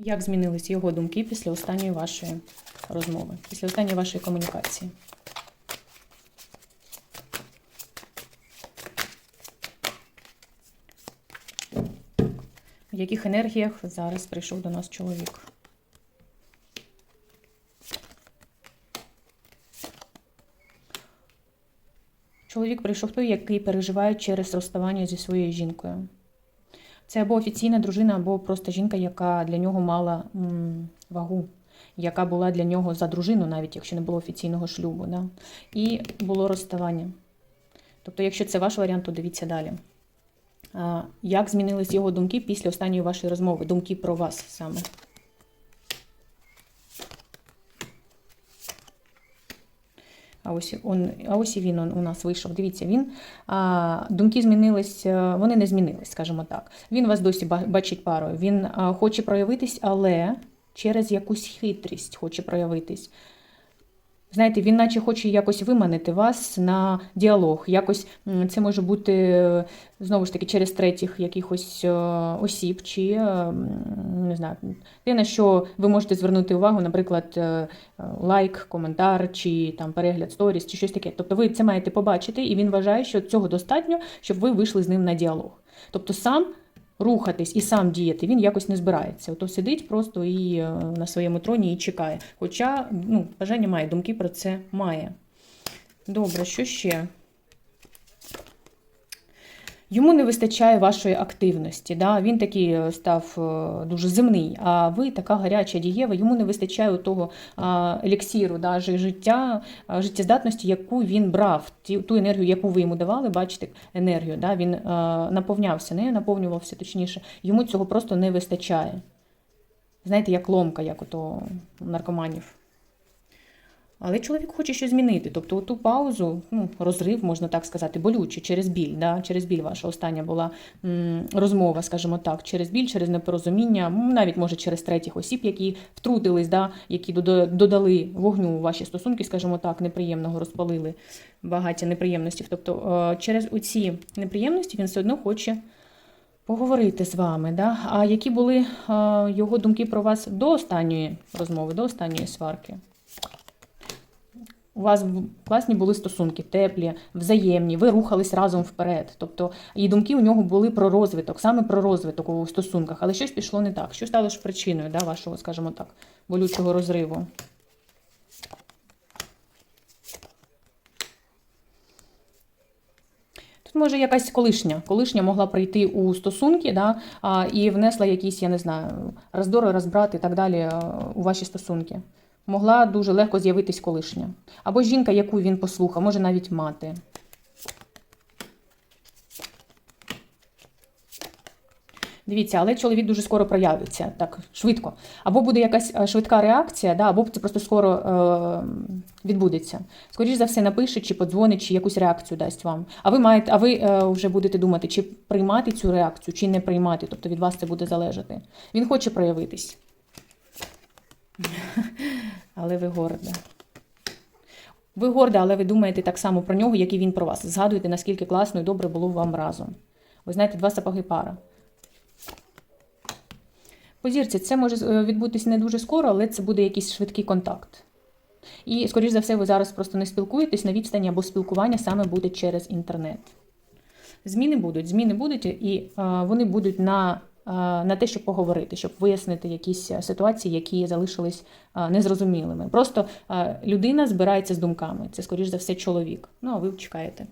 Як змінились його думки після останньої вашої розмови, після останньої вашої комунікації? В яких енергіях зараз прийшов до нас чоловік? Чоловік прийшов той, який переживає через розставання зі своєю жінкою. Це або офіційна дружина, або просто жінка, яка для нього мала м, вагу, яка була для нього за дружину, навіть якщо не було офіційного шлюбу. Да? І було розставання. Тобто, якщо це ваш варіант, то дивіться далі. А, як змінились його думки після останньої вашої розмови? Думки про вас саме. А ось он, а ось і він он, у нас вийшов. Дивіться, він а, думки змінились, вони не змінились, скажімо так. Він вас досі бачить парою. Він а, хоче проявитись, але через якусь хитрість хоче проявитись. Знаєте, він наче хоче якось виманити вас на діалог. Якось це може бути е, знову ж таки через третіх якихось е, осіб, чи е, не знаю, те, на що ви можете звернути увагу, наприклад, лайк, коментар, чи там перегляд сторіс, чи щось таке. Тобто ви це маєте побачити, і він вважає, що цього достатньо, щоб ви вийшли з ним на діалог. Тобто сам рухатись і сам діяти, він якось не збирається. Ото сидить просто і е, на своєму троні і чекає. Хоча ну, бажання має, думки про це має. Добре, що ще? Йому не вистачає вашої активності. Да? Він такий е, став е, дуже земний, а ви така гаряча дієва, йому не вистачає того еліксіру, да, життя, життєздатності, яку він брав, ту енергію, яку ви йому давали, бачите, енергію. Да? Він наповнявся, не наповнювався точніше. Йому цього просто не вистачає. Знаєте, як ломка, як у наркоманів. Але чоловік хоче щось змінити. Тобто ту паузу, ну, розрив, можна так сказати, болючий, через біль. Да? Через біль ваша остання була м, розмова, скажімо так, через біль, через непорозуміння, навіть може через третіх осіб, які втрутились, да? які додали вогню у ваші стосунки, скажімо так, неприємного розпалили багаття неприємностей. Тобто е, через оці неприємності він все одно хоче поговорити з вами. Да? А які були е, його думки про вас до останньої розмови, до останньої сварки? У вас класні були стосунки, теплі, взаємні, ви рухались разом вперед. Тобто і думки у нього були про розвиток, саме про розвиток у стосунках, але щось пішло не так. Що стало ж причиною да, вашого, скажімо так, болючого розриву? Тут може якась колишня. Колишня могла прийти у стосунки да, і внесла якісь, я не знаю, роздори, розбрати і так далі у ваші стосунки. Могла дуже легко з'явитись колишня. Або жінка, яку він послухав, може навіть мати. Дивіться, але чоловік дуже скоро проявиться, так, швидко. Або буде якась е, швидка реакція, да, або це просто скоро е, відбудеться. Скоріше за все, напише, чи подзвонить, чи якусь реакцію дасть вам. А ви маєте, а ви е, вже будете думати, чи приймати цю реакцію, чи не приймати. Тобто від вас це буде залежати. Він хоче проявитись. Але ви горда. Ви горда, але ви думаєте так само про нього, як і він про вас. Згадуєте, наскільки класно і добре було вам разом. Ви знаєте, два сапоги пара. Позірці, це може е, відбутися не дуже скоро, але це буде якийсь швидкий контакт. І, скоріш за все, ви зараз просто не спілкуєтесь на відстані або спілкування саме буде через інтернет. Зміни будуть, зміни будуть, і е, вони будуть на, на те, щоб поговорити, щоб вияснити якісь е, ситуації, які залишились е, незрозумілими. Просто е, людина збирається з думками. Це, скоріш за все, чоловік. Ну, а ви чекаєте.